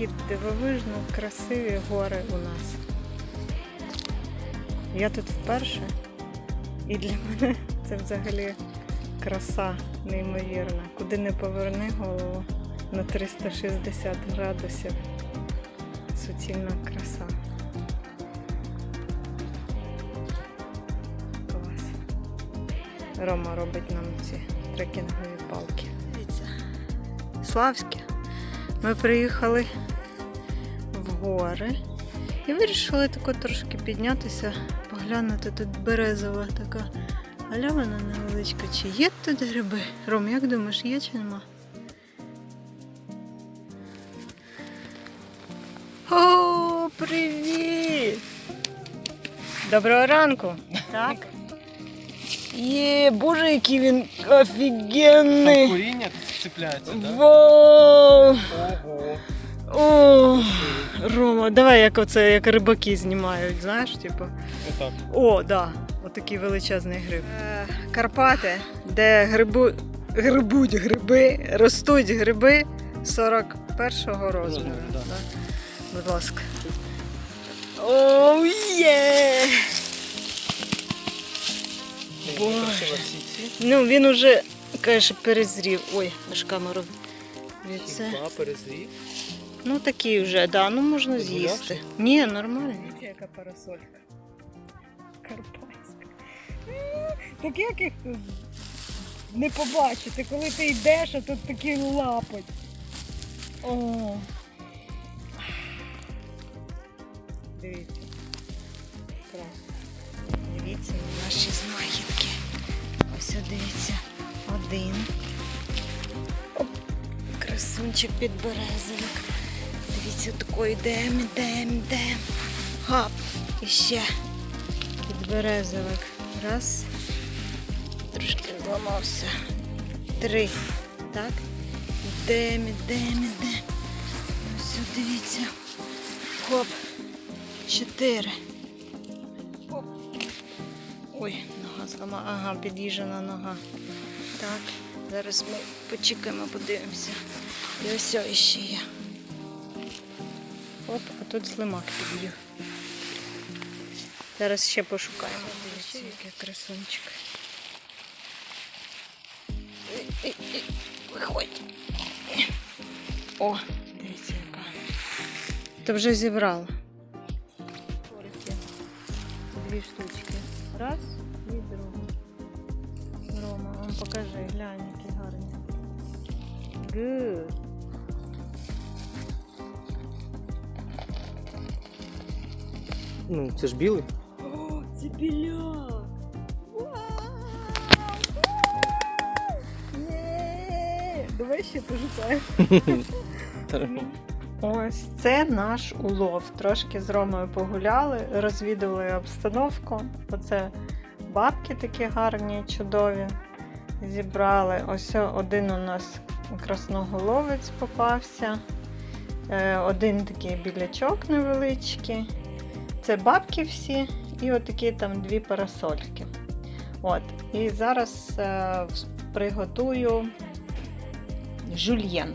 такі дивовижно красиві гори у нас. Я тут вперше, і для мене це взагалі краса неймовірна. Куди не поверни голову на 360 градусів. Суцільна краса. Клас. Рома робить нам ці трекінгові палки. Славське. Ми приїхали гори і вирішили тако трошки піднятися, поглянути тут березова така галявина невеличка. Чи є тут гриби? Ром, як думаєш, є чи нема? О, привіт! Доброго ранку! Так? Є, боже, який він офігенний! Там коріння цепляється, так? Вау! Ого. О, Рома, давай як оце, як рибаки знімають, знаєш, типу. Отак. О, да, отакий величезний гриб. Е, Карпати, де грибу, грибуть гриби, ростуть гриби 41-го розміру. Да. да. Будь ласка. Оу є! Боже. Ну, він уже, каже, перезрів. Ой, аж камеру. від це. Перезрів. Ну такий вже, да, ну можна Ти з'їсти. Ні, нормально. Дивіться, Яка парасолька. Карпатська. Так як їх не побачити, коли ти йдеш, а тут такі лапоть. О. Дивіться. Дивіться на наші знахідки. Ось дивіться. Один. Красунчик підберезовик. Дивіться, такий йдем, йдем, йдем. Хап. І ще підберезовик. Раз. Трошки зламався. Три. Так. Йдем, йдем, йдем. Ось дивіться. Хоп. Чотири. Оп. Ой, нога зламала. Ага, під'їжджена нога. Так. Зараз ми почекаємо, подивимося. І ось іще є. Оп, а тут слимак під'їв. Зараз ще пошукаємо. Дивіться, який красунчик. Виходь. О, дивіться яка. Ти вже зібрала. Дві штучки. Раз і другу. Рома, вам покажи, глянь, які гарні. Good. Ну, це ж білий. О, це біляк! Давай ще пошукаємо. Ось це наш улов. Трошки з Ромою погуляли, розвідали обстановку. Оце бабки такі гарні, чудові. Зібрали. Ось один у нас красноголовець попався. Е, Один такий білячок невеличкий. Це бабки всі, і отакі там дві парасольки. От. І зараз е, приготую жульєн.